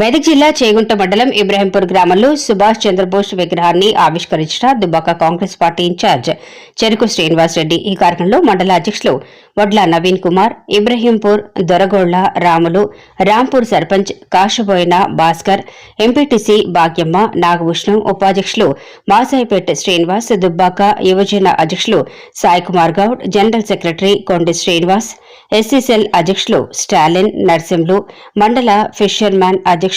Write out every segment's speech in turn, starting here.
మెదక్ జిల్లా చేగుంట మండలం ఇబ్రహీంపూర్ గ్రామంలో సుభాష్ చంద్రబోస్ విగ్రహాన్ని ఆవిష్కరించిన దుబ్బాక కాంగ్రెస్ పార్టీ ఇన్ఛార్జ్ చెరుకు శ్రీనివాసరెడ్డి ఈ కార్యక్రమంలో మండల అధ్యక్షులు వడ్ల నవీన్ కుమార్ ఇబ్రహీంపూర్ దొరగోళ్ళ రాములు రాంపూర్ సర్పంచ్ కాషబోయిన భాస్కర్ ఎంపీటీసీ భాగ్యమ్మ నాగభూషణం ఉపాధ్యక్షులు మాసాయిపేట శ్రీనివాస్ దుబ్బాక యువజన అధ్యక్షులు సాయికుమార్ గౌడ్ జనరల్ సెక్రటరీ కొండి శ్రీనివాస్ ఎస్సీసెల్ అధ్యక్షులు స్టాలిన్ నర్సింహులు మండల ఫిషర్మ్యాన్ అధ్యక్షులు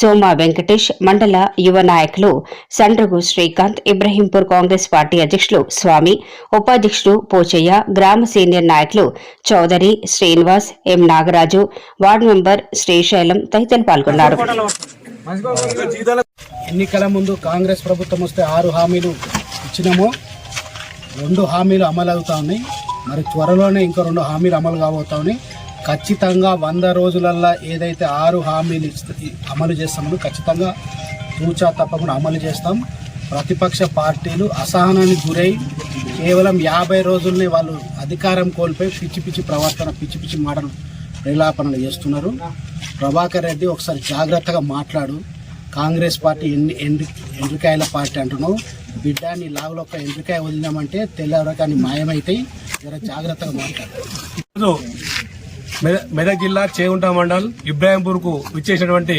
సోమా వెంకటేష్ మండల యువ నాయకులు సండ్రగు శ్రీకాంత్ ఇబ్రహీంపూర్ కాంగ్రెస్ పార్టీ అధ్యక్షులు స్వామి ఉపాధ్యక్షుడు పోచయ్య గ్రామ సీనియర్ నాయకులు Chowdary Srinivas M Nagaraju ward member Srisailam తదితరులు పాల్గొన్నారు. ఎన్నికల ముందు కాంగ్రెస్ ప్రభుత్వం వస్తే ఆరు హామీలు ఇచ్చినాము. రెండు హామీలు అమలు అవుతా ఉన్నాయి. మరి త్వరలోనే ఇంకో రెండు హామీలు అమలు కాబోతా ఉన్నాయి. ఖచ్చితంగా వంద రోజులల్లా ఏదైతే ఆరు హామీలు అమలు చేస్తామో ఖచ్చితంగా తూచా తప్పకుండా అమలు చేస్తాం. ప్రతిపక్ష పార్టీలు అసహనానికి గురై కేవలం యాభై రోజుల్ని వాళ్ళు అధికారం కోల్పోయి పిచ్చి పిచ్చి ప్రవర్తన పిచ్చి పిచ్చి మాటలు ప్రలాపనలు చేస్తున్నారు. ప్రభాకర్ రెడ్డి ఒకసారి జాగ్రత్తగా మాట్లాడు. కాంగ్రెస్ పార్టీ ఎన్ని ఎండ్రి ఎండ్రికాయల పార్టీ అంటున్నావు. బిడ్డ నీ లాగులో ఒక ఎండ్రికాయ వదిలినామంటే తెల్లవరకాన్ని మాయమైతాయి. జర జాగ్రత్తగా మాట్లాడు. మెదక్ జిల్లా చేగుంట మండల్ ఇబ్రాహింపూర్కు విచ్చేసినటువంటి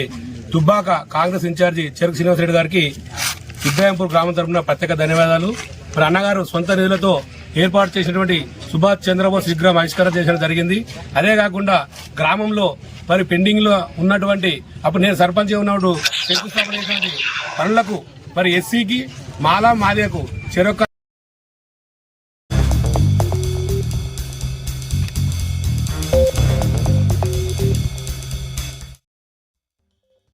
దుబ్బాక కాంగ్రెస్ ఇన్ఛార్జి చెరుకు శ్రీనివాసరెడ్డి గారికి ఇబ్రాహింపూర్ గ్రామం తరఫున ప్రత్యేక ధన్యవాదాలు. మరి అన్నగారు సొంత నిధులతో ఏర్పాటు చేసినటువంటి సుభాష్ చంద్రబోస్ విగ్రహం ఆవిష్కరణ చేయడం జరిగింది. అదే కాకుండా గ్రామంలో మరి పెండింగ్లో ఉన్నటువంటి అప్పుడు నేను సర్పంచ్ ఉన్నప్పుడు శంకుస్థాపన చేసినటువంటి పనులకు మరి ఎస్సీకి మాలా మాదియకు చెరొక్క